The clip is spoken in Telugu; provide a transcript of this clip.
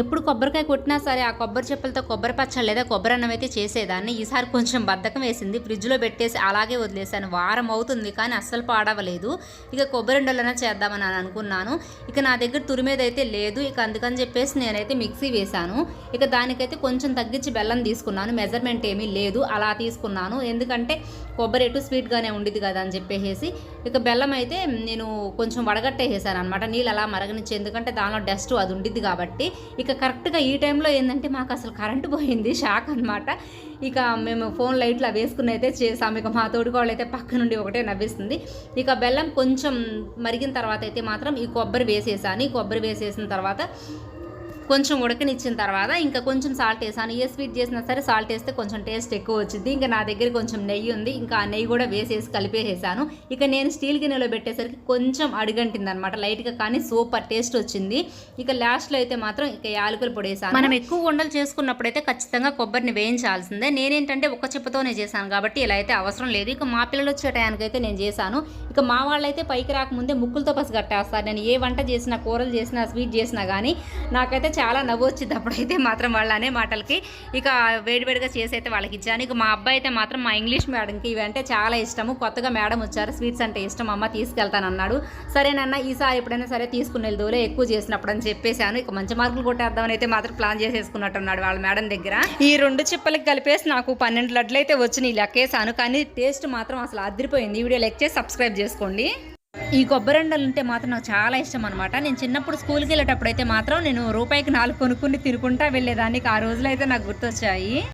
ఎప్పుడు కొబ్బరికాయ కొట్టినా సరే ఆ కొబ్బరి చెప్పులతో కొబ్బరి పచ్చడి లేదా కొబ్బరి అన్నం అయితే చేసేదాన్ని. ఈసారి కొంచెం బద్ధకం వేసింది. ఫ్రిడ్జ్లో పెట్టేసి అలాగే వదిలేసాను వారం అవుతుంది కానీ అస్సలు పాడవలేదు. ఇక కొబ్బరి ఉండలైనా చేద్దామని అని అనుకున్నాను. ఇక నా దగ్గర తురిమేదైతే లేదు. ఇక అందుకని చెప్పేసి నేనైతే మిక్సీ వేశాను. ఇక దానికైతే కొంచెం తగ్గించి బెల్లం తీసుకున్నాను. మెజర్మెంట్ ఏమీ లేదు. అలా తీసుకున్నాను. ఎందుకంటే కొబ్బరి ఎటు స్వీట్గానే ఉండిద్ది కదా అని చెప్పేసి. ఇక బెల్లం అయితే నేను కొంచెం వడగట్టేసాను అనమాట నీళ్ళు అలా మరగనిచ్చి ఎందుకంటే దానిలో డస్ట్ అది ఉండిద్ది కాబట్టి. ఇక కరెక్ట్గా ఈ టైంలో ఏంటంటే మాకు అసలు కరెంటు పోయింది షాక్ అనమాట ఇక మేము ఫోన్ లైట్లు అవి వేసుకుని అయితే చేసాము ఇక మా తోడుకోళ్ళు అయితే పక్క నుండి ఒకటే నవ్విస్తుంది. ఇక బెల్లం కొంచెం మరిగిన తర్వాత అయితే మాత్రం ఈ కొబ్బరి వేసేసాను ఈ కొబ్బరి వేసేసిన తర్వాత కొంచెం ఉడకనిచ్చిన తర్వాత ఇంకా కొంచెం సాల్ట్ వేసాను. ఏ స్వీట్ చేసినా సరే సాల్ట్ వేస్తే కొంచెం టేస్ట్ ఎక్కువ వచ్చింది. ఇంకా నా దగ్గర కొంచెం నెయ్యి ఉంది. ఇంకా ఆ నెయ్యి కూడా వేసేసి కలిపేసేసాను. ఇక నేను స్టీల్ గిన్నెలో పెట్టేసరికి కొంచెం అడుగంటింది అనమాట లైట్గా కానీ సూపర్ టేస్ట్ వచ్చింది. ఇక లాస్ట్లో అయితే మాత్రం ఇక యాలకులు పొడేసాను మనం ఎక్కువ వండలు చేసుకున్నప్పుడు అయితే ఖచ్చితంగా కొబ్బరిని వేయించాల్సిందే. నేనేంటంటే ఒక చెప్పతోనే చేశాను కాబట్టి ఇలా అయితే అవసరం లేదు. ఇక మా పిల్లలు వచ్చే టయానికైతే నేను చేశాను. ఇక మా వాళ్ళైతే పైకి రాకముందే ముక్కులతో పసి కట్టేస్తారు నేను ఏ వంట చేసినా కూరలు చేసినా స్వీట్ చేసినా కానీ నాకైతే చాలా నవ్వు వచ్చింది అప్పుడైతే మాత్రం వాళ్ళ అనే మాటలకి. ఇక వేడివేడిగా చేసి అయితే వాళ్ళకి ఇచ్చాను. ఇక మా అబ్బాయి అయితే మాత్రం మా ఇంగ్లీష్ మేడంకి ఇవి అంటే చాలా ఇష్టము. కొత్తగా మేడం వచ్చారు. స్వీట్స్ అంటే ఇష్టం. అమ్మ తీసుకెళ్తాను అన్నాడు. సరేనన్న ఈసారి ఎప్పుడైనా సరే తీసుకుని వెళ్దూలే ఎక్కువ చేసినప్పుడు అని చెప్పేశాను. ఇక మంచి మార్కులు కొట్టేద్దామని అయితే మాత్రం ప్లాన్ చేసేసుకున్నట్టున్నాడు వాళ్ళ మేడం దగ్గర. ఈ రెండు చిప్పలకి కలిపేసి నాకు పన్నెండు లడ్లు అయితే వచ్చినాయి లెక్కేసాను కానీ టేస్ట్ మాత్రం అసలు అదిరిపోయింది. ఈ వీడియో లెక్ చేసి సబ్స్క్రైబ్ చేసుకోండి. ఈ కొబ్బరి ఉండలు ఉంటే మాత్రం నాకు చాలా ఇష్టం అనమాట నేను చిన్నప్పుడు స్కూల్కి వెళ్ళేటప్పుడు అయితే మాత్రం నేను రూపాయికి నాలుగు కొనుక్కుని తినుకుంటా వెళ్ళేదానికి ఆ రోజులు అయితే నాకు గుర్తొచ్చాయి.